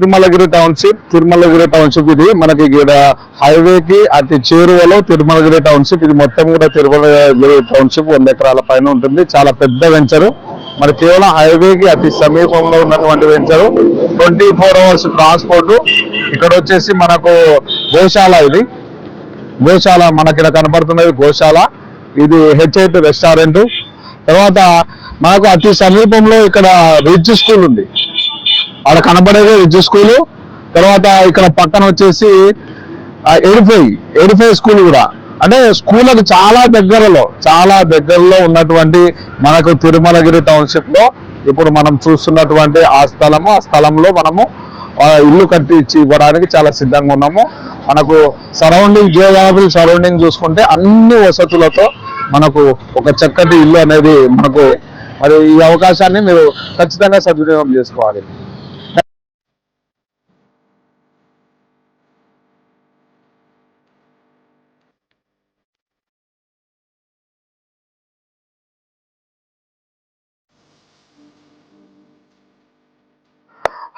Tirumalagiri township Tirumalagiri township ఇది మనకి ఇక్కడ హైవేకి అతి చేరువలో తిరుమలగిరి టౌన్షిప్ ఇది మొత్తం కూడా తిరుమలగిరి టౌన్షిప్ వంద ఎకరాల పైన ఉంటుంది. చాలా పెద్ద వెంచరు. మరి కేవలం హైవే కి అతి సమీపంలో ఉన్నటువంటి venture. Twenty four hours transport. ఇక్కడ వచ్చేసి మనకు గోశాల ఇది. గోశాల మనకి ఇక్కడ కనబడుతున్నది గోశాల. ఇది హెచ్ఐటి రెస్టారెంట్. తర్వాత మనకు అతి సమీపంలో ఇక్కడ రిచ్ స్కూల్ ఉంది. ఆడ కనబడేది రిచ్ స్కూలు. తర్వాత ఇక్కడ పక్కన వచ్చేసి ఎడిఫై ఎడిఫై స్కూల్ కూడా. అంటే స్కూళ్ళకు చాలా దగ్గరలో చాలా దగ్గరలో ఉన్నటువంటి మనకు తిరుమలగిరి టౌన్షిప్లో ఇప్పుడు మనం చూస్తున్నటువంటి ఆ స్థలము ఆ స్థలంలో మనము ఇల్లు కట్టించి ఇవ్వడానికి చాలా సిద్ధంగా ఉన్నాము. మనకు సరౌండింగ్ జియోగ్రఫీ సరౌండింగ్ చూసుకుంటే అన్ని వసతులతో మనకు ఒక చక్కటి ఇల్లు అనేది మనకు మరి ఈ అవకాశాన్ని మీరు ఖచ్చితంగా సద్వినియోగం చేసుకోవాలి.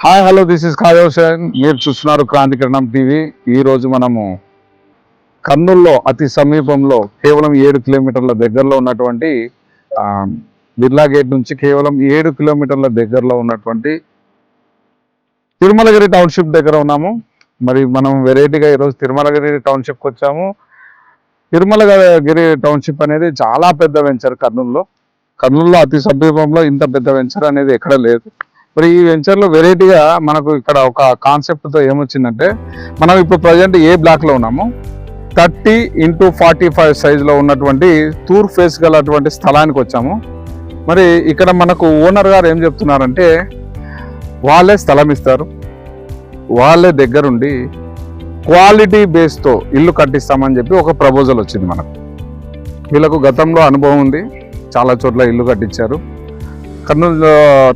హాయ్ హలో దిస్ ఇస్ కాజోషన్ మీరు చూస్తున్నారు క్రాంతికిరణం టీవీ. ఈరోజు మనము కర్నూల్లో అతి సమీపంలో కేవలం ఏడు కిలోమీటర్ల దగ్గరలో ఉన్నటువంటి బిర్లా గేట్ నుంచి కేవలం ఏడు కిలోమీటర్ల దగ్గరలో ఉన్నటువంటి తిరుమలగిరి టౌన్షిప్ దగ్గర ఉన్నాము. మరి మనం వెరైటీగా ఈరోజు తిరుమలగిరి టౌన్షిప్కి వచ్చాము. తిరుమలగిరి టౌన్షిప్ అనేది చాలా పెద్ద వెంచర్ కర్నూలులో. కర్నూలులో అతి సమీపంలో ఇంత పెద్ద వెంచర్ అనేది ఎక్కడ లేదు. మరి ఈ వెంచర్లో వెరైటీగా మనకు ఇక్కడ ఒక కాన్సెప్ట్తో ఏమొచ్చిందంటే మనం ఇప్పుడు ప్రజెంట్ ఏ బ్లాక్లో ఉన్నాము థర్టీ ఇంటూ ఫార్టీ ఫైవ్ సైజులో ఉన్నటువంటి తూర్ ఫేస్ గలటువంటి స్థలానికి వచ్చాము. మరి ఇక్కడ మనకు ఓనర్ గారు ఏం చెప్తున్నారంటే వాళ్ళే స్థలం ఇస్తారు వాళ్ళే దగ్గరుండి క్వాలిటీ బేస్తో ఇల్లు కట్టిస్తామని చెప్పి ఒక ప్రపోజల్ వచ్చింది మనకు. వీళ్ళకు గతంలో అనుభవం ఉంది చాలా చోట్ల ఇల్లు కట్టించారు. కర్నూలు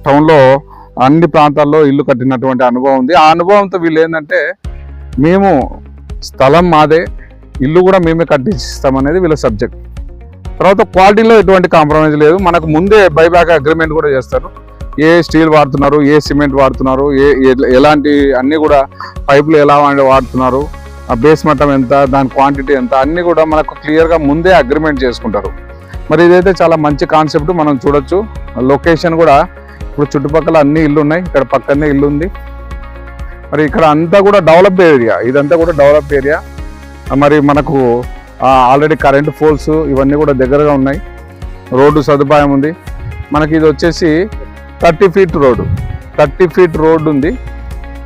టౌన్లో అన్ని ప్రాంతాల్లో ఇల్లు కట్టినటువంటి అనుభవం ఉంది. ఆ అనుభవంతో వీళ్ళు ఏంటంటే మేము స్థలం మాదే ఇల్లు కూడా మేమే కట్టిస్తామనేది వీళ్ళ సబ్జెక్ట్. తర్వాత క్వాలిటీలో ఎటువంటి కాంప్రమైజ్ లేదు. మనకు ముందే బైబ్యాక్ అగ్రిమెంట్ కూడా చేస్తారు. ఏ స్టీల్ వాడుతున్నారు ఏ సిమెంట్ వాడుతున్నారు ఏ ఎలాంటి అన్నీ కూడా పైపులు ఎలా వాడుతున్నారు ఆ బేస్ మట్టం ఎంత దాని క్వాంటిటీ ఎంత అన్నీ కూడా మనకు క్లియర్గా ముందే అగ్రిమెంట్ చేసుకుంటారు. మరి ఇదైతే చాలా మంచి కాన్సెప్ట్ మనం చూడొచ్చు. లొకేషన్ కూడా ఇప్పుడు చుట్టుపక్కల అన్ని ఇల్లు ఉన్నాయి. ఇక్కడ పక్కనే ఇల్లు ఉంది. మరి ఇక్కడ అంతా కూడా డెవలప్ ఏరియా. ఇదంతా కూడా డెవలప్ ఏరియా. మరి మనకు ఆల్రెడీ కరెంట్ పోల్స్ ఇవన్నీ కూడా దగ్గరగా ఉన్నాయి. రోడ్డు సదుపాయం ఉంది. మనకి ఇది వచ్చేసి thirty feet road. Thirty feet road ఉంది.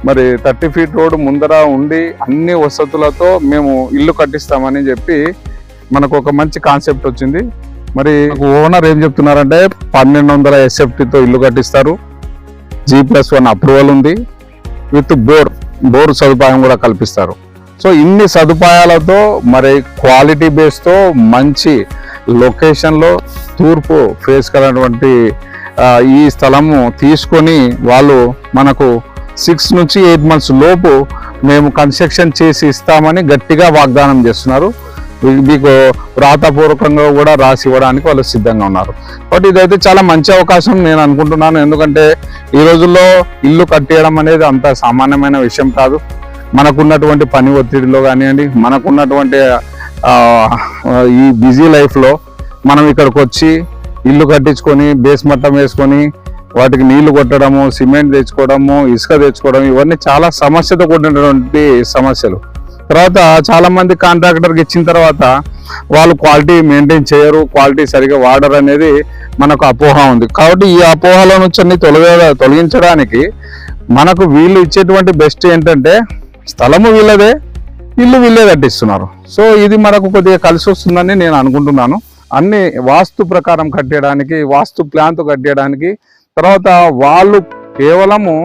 మరి థర్టీ ఫీట్ రోడ్డు ముందర ఉండి అన్ని వసతులతో మేము ఇల్లు కట్టిస్తామని చెప్పి మనకు ఒక మంచి కాన్సెప్ట్ వచ్చింది. మరి ఓనర్ ఏం చెప్తున్నారంటే పన్నెండు వందల ఎస్ఎఫ్టీతో ఇల్లు కట్టిస్తారు. జీ ప్లస్ వన్ అప్రూవల్ ఉంది. విత్ బోర్ బోర్ సదుపాయం కూడా కల్పిస్తారు. సో ఇన్ని సదుపాయాలతో మరి క్వాలిటీ బేస్తో మంచి లొకేషన్లో తూర్పు ఫేస్ కలిగినటువంటి ఈ స్థలము తీసుకొని వాళ్ళు మనకు సిక్స్ నుంచి ఎయిట్ మంత్స్ లోపు మేము కన్స్ట్రక్షన్ చేసి ఇస్తామని గట్టిగా వాగ్దానం చేస్తున్నారు. మీకు వ్రాతపూర్వకంగా కూడా రాసి ఇవ్వడానికి వాళ్ళు సిద్ధంగా ఉన్నారు. కాబట్టి ఇదైతే చాలా మంచి అవకాశం నేను అనుకుంటున్నాను. ఎందుకంటే ఈ రోజుల్లో ఇల్లు కట్టేయడం అనేది అంత సామాన్యమైన విషయం కాదు. మనకున్నటువంటి పని ఒత్తిడిలో కానివ్వండి మనకున్నటువంటి ఈ బిజీ లైఫ్లో మనం ఇక్కడికి వచ్చి ఇల్లు కట్టించుకొని బేస్ మట్టం వేసుకొని వాటికి నీళ్ళు కొట్టడము సిమెంట్ తెచ్చుకోవడము ఇసుక తెచ్చుకోవడం ఇవన్నీ చాలా సమస్యతో కూడినటువంటి సమస్యలు. తర్వాత చాలా మంది కాంట్రాక్టర్కి ఇచ్చిన తర్వాత వాళ్ళు క్వాలిటీ మెయింటైన్ చేయరు క్వాలిటీ సరిగా వాడరు అనేది మనకు అపోహ ఉంది. కాబట్టి ఈ అపోహల నుంచి తొలగే తొలగ తొలగించడానికి మనకు వీళ్ళు ఇచ్చేటువంటి బెస్ట్ ఏంటంటే స్థలము వీళ్ళదే ఇల్లు వీళ్ళే కట్టిస్తున్నారు. సో ఇది మనకు కొద్దిగా కలిసి వస్తుందని నేను అనుకుంటున్నాను. అన్ని వాస్తు ప్రకారం కట్టేయడానికి వాస్తు ప్లాన్తో కట్టేయడానికి తర్వాత వాళ్ళు కేవలము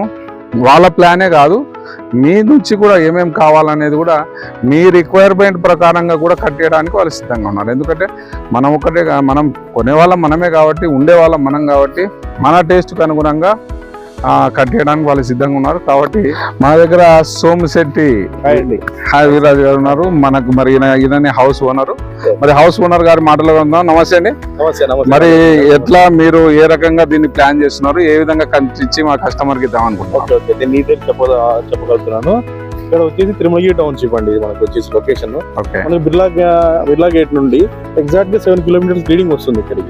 వాళ్ళ ప్లానే కాదు మీ నుంచి కూడా ఏమేమి కావాలనేది కూడా మీ రిక్వైర్మెంట్ ప్రకారంగా కూడా కట్టేయడానికి వాళ్ళు సిద్ధంగా ఉన్నారు. ఎందుకంటే మనం ఒకటే మనం కొనేవాళ్ళం మనమే కాబట్టి ఉండేవాళ్ళం మనం కాబట్టి మన టేస్ట్కి అనుగుణంగా ఆ, కట్టేయడానికి వాళ్ళు సిద్ధంగా ఉన్నారు. కాబట్టి మా దగ్గర సోమిశెట్టి హాయ్ అండి హాయ్ వీరాజు గారు ఉన్నారు. మనకు మరి ఈయన హౌస్ ఓనర్. మరి హౌస్ ఓనర్ గారి మాటలో ఉందాం నమస్తే అండి. మరి ఎట్లా మీరు ఏ రకంగా దీన్ని ప్లాన్ చేస్తున్నారు? ఏ విధంగా కనిపించి మా కస్టమర్కి ఇద్దాం అనుకుంటున్నారు? Okay okay. నేను డీటెయిల్స్ చెప్ప చెప్పగలుగుతున్నాను. ఇక్కడ వచ్చేసి తిరుమలగిరి టౌన్షిప్ అండి మనకు వచ్చేసి లొకేషన్ మనకి బిర్లా బిర్లా గేట్ నుండి ఎగ్జాక్ట్గా సెవెన్ కిలోమీటర్స్ రీడింగ్ వస్తుంది ఇక్కడికి.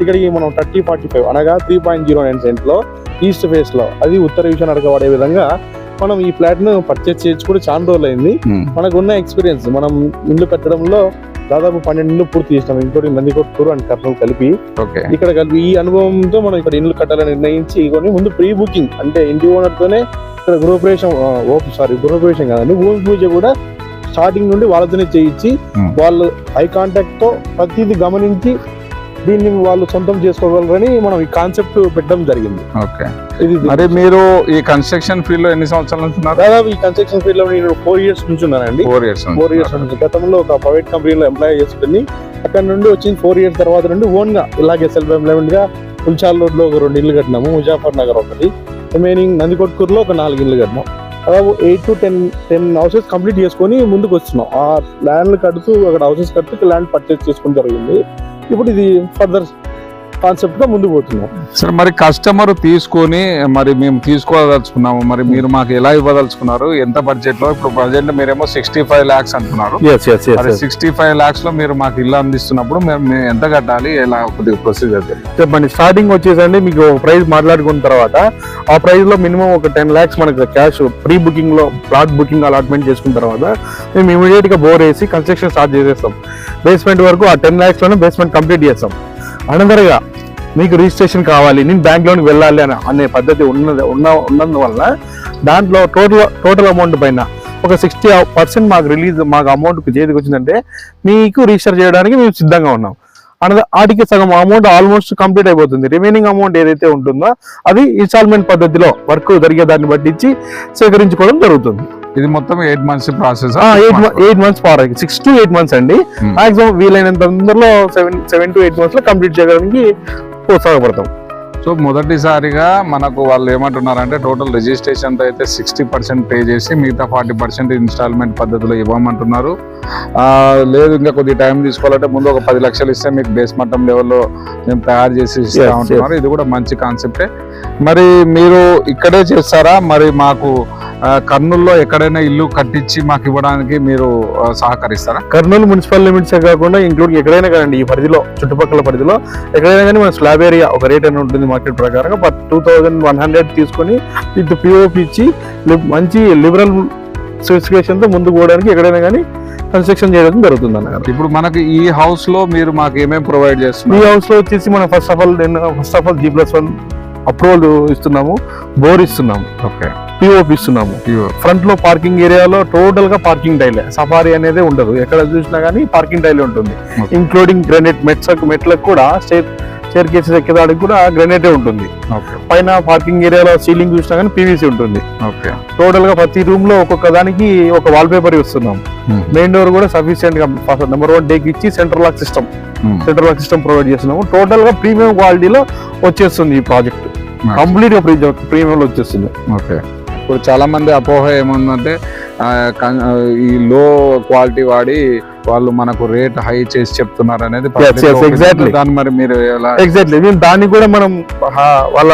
ఇక్కడికి మనం థర్టీ ఫార్టీ ఫైవ్ అనగా త్రీ పాయింట్ జీరో నైన్ సెంట్లో ఈస్ట్ ఫేస్లో అది ఉత్తర విషయం అడగబడే విధంగా మనం ఈ ఫ్లాట్ను పర్చేస్ చేయొచ్చు కూడా చాలా రోజులు అయింది ఉమ్, మనకు ఉన్న ఎక్స్పీరియన్స్ మనం ఇల్లు కట్టడంలో దాదాపు పన్నెండు పూర్తి చేసినాం. ఇంకోటి నందికొట్కూరు అండ్ కర్నూలు కలిపి. ఇక్కడ కలిపి ఈ అనుభవంతో మనం ఇక్కడ ఇల్లు కట్టాలని నిర్ణయించి కొని ముందు ప్రీ బుకింగ్ అంటే ఇంటి ఓనర్ తోనే ఇక్కడ గృహప్రవేశం సారీ గృహప్రవేశం కాదండి భూమి పూజ కూడా స్టార్టింగ్ నుండి వాళ్ళతోనే చేయించి. వాళ్ళు ఐ కాంటాక్ట్తో ప్రతిదీ గమనించి దీన్ని వాళ్ళు సొంతం చేసుకోగలరని మనం ఈ కాన్సెప్ట్ పెట్టడం జరిగింది. ఓకే. ఇది మరి మీరు ఈ కన్స్ట్రక్షన్ ఫీల్డ్లో ఎన్ని సంవత్సరాలు ఉంటున్నారు దాదాపు ఈ కన్స్ట్రక్షన్ ఫీల్డ్లో నేను ఫోర్ ఇయర్స్ నుంచి ఉన్నానండి. ఫోర్ ఇయర్స్ ఫోర్ ఇయర్స్ నుంచి. గతంలో ఒక ప్రైవేట్ కంపెనీలో ఎంప్లాయ్ చేసుకుని అక్కడ నుండి వచ్చింది ఫోర్ ఇయర్స్ తర్వాత నుండి ఓన్గా ఇలాగే సెల్ఫ్ ఎంప్లాయ్మెంట్గా పుల్చాల్ రోడ్లో ఒక రెండు ఇల్లు కట్టినాము. ముజాఫర్ నగర్ ఒకటి. రిమైనింగ్ నందికొట్కూరులో ఒక నాలుగు ఇల్లు కట్టినాం. దాదాపు eight to ten ten houses complete చేసుకొని ముందుకు వస్తున్నాం. ఆ ల్యాండ్లు కడుతూ అక్కడ హౌసెస్ కడుతూ ల్యాండ్ పర్చేస్ చేసుకోవడం జరిగింది. ఇప్పుడు ఇది ఫర్దర్ కాన్సెప్ట్గా ముందుకు పోతున్నాం. సరే మరి కస్టమర్ తీసుకొని మరి మేము తీసుకోదలుచుకున్నాము. మరి మీరు మాకు ఎలా ఇవ్వదలుచుకున్నారు? ఎంత బడ్జెట్లో ఇప్పుడు ప్రజెంట్ మీరేమో సిక్స్టీ ఫైవ్ లాక్స్ అంటున్నారు ఎస్ ఎస్ మరి సిక్స్టీ ఫైవ్ లాక్స్లో మీరు మాకు ఇల్లు అందిస్తున్నప్పుడు మేము మేము ఎంత కట్టాలి? ఎలా కొద్దిగా ప్రొసీజర్ చెప్పండి. స్టార్టింగ్ వచ్చేసండి మీకు ప్రైస్ మాట్లాడుకున్న తర్వాత ఆ ప్రైస్లో మినిమం ఒక టెన్ లాక్స్ మనకు క్యాష్ ప్రీ బుకింగ్లో ప్లాట్ బుకింగ్ అలాట్మెంట్ చేసుకున్న తర్వాత మేము ఇమీడియట్గా బోర్ వేసి కన్స్ట్రక్షన్ స్టార్ట్ చేసేస్తాం. బేస్మెంట్ వరకు ఆ టెన్ లాక్స్లోనే బేస్మెంట్ కంప్లీట్ చేస్తాం. అనంతరగా మీకు రిజిస్ట్రేషన్ కావాలి నేను బ్యాంక్ లోన్కి వెళ్ళాలి అని అనే పద్ధతి ఉన్నది ఉన్న ఉన్నందువల్ల దాంట్లో టోటల్ టోటల్ అమౌంట్ పైన ఒక సిక్స్టీ పర్సెంట్ మాకు రిలీజ్ మాకు అమౌంట్ చేతికి వచ్చిందంటే మీకు రిజిస్టర్ చేయడానికి మేము సిద్ధంగా ఉన్నాం. అనగా వాటికి సగం అమౌంట్ ఆల్మోస్ట్ కంప్లీట్ అయిపోతుంది. రిమైనింగ్ అమౌంట్ ఏదైతే ఉంటుందో అది ఇన్స్టాల్మెంట్ పద్ధతిలో వర్క్ జరిగే దాన్ని బట్టి ఇచ్చి సేకరించుకోవడం జరుగుతుంది. ఇది మొత్తం eight months process eight months for six to eight months అండి. Hmm. మాక్సిమం వీలైనంత తొందరలో సెవెన్ సెవెన్ టు ఎయిట్ మంత్స్లో కంప్లీట్ చేయడానికి ప్రోత్సాహపడతాం. సో మొదటిసారిగా మనకు వాళ్ళు ఏమంటున్నారంటే టోటల్ రిజిస్ట్రేషన్ అయితే సిక్స్టీ పర్సెంట్ పే చేసి మిగతా ఫార్టీ పర్సెంట్ ఇన్స్టాల్మెంట్ పద్ధతిలో ఇవ్వమంటున్నారు. లేదు ఇంకా కొద్దిగా టైం తీసుకోవాలంటే ముందు ఒక పది లక్షలు ఇస్తే మీకు బేస్ మట్టం లెవెల్లో మేము తయారు చేసి ఇస్తా ఉంటున్నారు. ఇది కూడా మంచి కాన్సెప్టే మరి మీరు ఇక్కడే చేస్తారా? మరి మాకు కర్నూలులో ఎక్కడైనా ఇల్లు కట్టించి మాకు ఇవ్వడానికి మీరు సహకరిస్తారా? కర్నూలు మున్సిపల్ లిమిట్స్ కాకుండా ఇంక్లూడ్ ఎక్కడైనా కానీ ఈ పరిధిలో చుట్టుపక్కల పరిధిలో ఎక్కడైనా కానీ మన స్లాబ్ ఏరియా ఒక రేట్ అని ఉంటుంది మార్కెట్ ప్రకారం but two thousand one hundred తీసుకొని విత్ పిఓపి ఇచ్చి మంచి లిబరల్ స్పెసిఫికేషన్తో ముందుకు పోవడానికి ఎక్కడైనా కానీ కన్స్ట్రక్షన్ చేయడం జరుగుతుంది అన్నగారు ఇప్పుడు మనకు ఈ హౌస్లో మీరు మాకు ఏమేమి ప్రొవైడ్ ఈ చేస్తున్నారు హౌస్లో వచ్చేసి మనం first of all first of all G plus one approval ఇస్తున్నాము బోర్ ఇస్తున్నాము. ఓకే. పిఓపి ఇస్తున్నాము. ఫ్రంట్లో పార్కింగ్ ఏరియాలో టోటల్గా పార్కింగ్ టైల్ సఫారీ అనేది ఉండదు. ఎక్కడ చూసినా కానీ పార్కింగ్ టైల్ ఉంటుంది. ఇంక్లూడింగ్ గ్రెనేట్ మెట్స్ మెట్లకు కూడా స్టేర్ స్టేర్ కేసెస్ ఎక్కేదానికి కూడా గ్రెనేటే ఉంటుంది. ఓకే. పైన పార్కింగ్ ఏరియాలో సీలింగ్ చూసినా కానీ పీవీసీ ఉంటుంది. ఓకే. టోటల్గా ప్రతి రూమ్లో ఒక్కొక్క దానికి ఒక వాల్ పేపర్ ఇస్తున్నాం మెయిన్ డోర్ కూడా సఫిషియెంట్గా నెంబర్ వన్ డేకి ఇచ్చి central lock system central lock system provide చేస్తున్నాము. టోటల్గా ప్రీమియం క్వాలిటీలో వచ్చేస్తుంది ఈ ప్రాజెక్ట్ కంప్లీట్గా ప్రీమియం లో వచ్చేస్తుంది ఓకే ఇప్పుడు చాలా మంది అపోహ ఏముందంటే ఈ లో క్వాలిటీ వాడి వాళ్ళు మనకు రేట్ హై చేసి చెప్తున్నారు అనేది exactly. దాన్ని మరి మీరు ఎగ్జాక్ట్లీ మేము దాన్ని కూడా మనం వాళ్ళ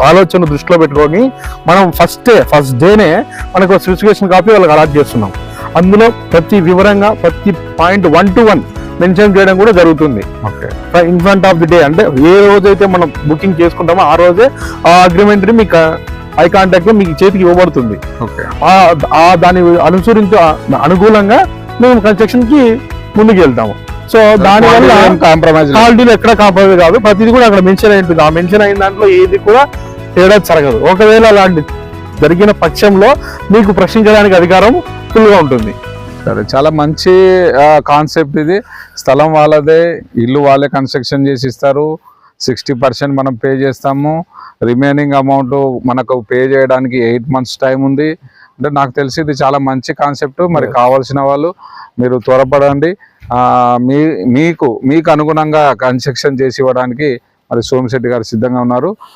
ఆలోచన దృష్టిలో పెట్టుకొని మనం ఫస్ట్ ఫస్ట్ డేనే మనకు స్పెసిఫికేషన్ కాపీ వాళ్ళకి అలాట్ చేస్తున్నాం. అందులో ప్రతి వివరంగా ప్రతి point one to one mention చేయడం కూడా జరుగుతుంది. Okay. In front of the day అంటే ఏ రోజైతే మనం బుకింగ్ చేసుకుంటామో ఆ రోజే ఆ అగ్రిమెంట్ని మీకు ఐ కాంటాక్ట్ మీకు చేతికి ఇవ్వబడుతుంది. ఓకే. ఆ- ఆ దాని అనుసరించి అనుకూలంగా మేము కన్స్ట్రక్షన్కి ముందుకు వెళ్తాము. సో దాని వల్ల కాంప్రమైజ్ క్వాలిటీలో ఎక్కడ కాంప్రమైజ్ కాదు. ప్రతిదీ కూడా అక్కడ మెన్షన్ అయి ఉంటుంది. ఆ మెన్షన్ అయిన దాంట్లో ఏది కూడా తేడా జరగదు. ఒకవేళ అలాంటి జరిగిన పక్షంలో మీకు ప్రశ్నించడానికి అధికారం ఫుల్గా ఉంటుంది. సరే చాలా మంచి కాన్సెప్ట్ ఇది. స్థలం వాళ్ళదే ఇల్లు వాళ్ళే కన్స్ట్రక్షన్ చేసి ఇస్తారు సిక్స్టీ పర్సెంట్ మనం పే చేస్తాము. రిమైనింగ్ అమౌంట్ మనకు పే చేయడానికి ఎయిట్ మంత్స్ టైం ఉంది. అంటే నాకు తెలిసి ఇది చాలా మంచి కాన్సెప్ట్ మరి కావాల్సిన వాళ్ళు మీరు త్వరపడండి. మీ మీకు మీకు అనుగుణంగా కన్స్ట్రక్షన్ చేసి ఇవ్వడానికి మరి సోమశెట్టి గారు సిద్ధంగా ఉన్నారు.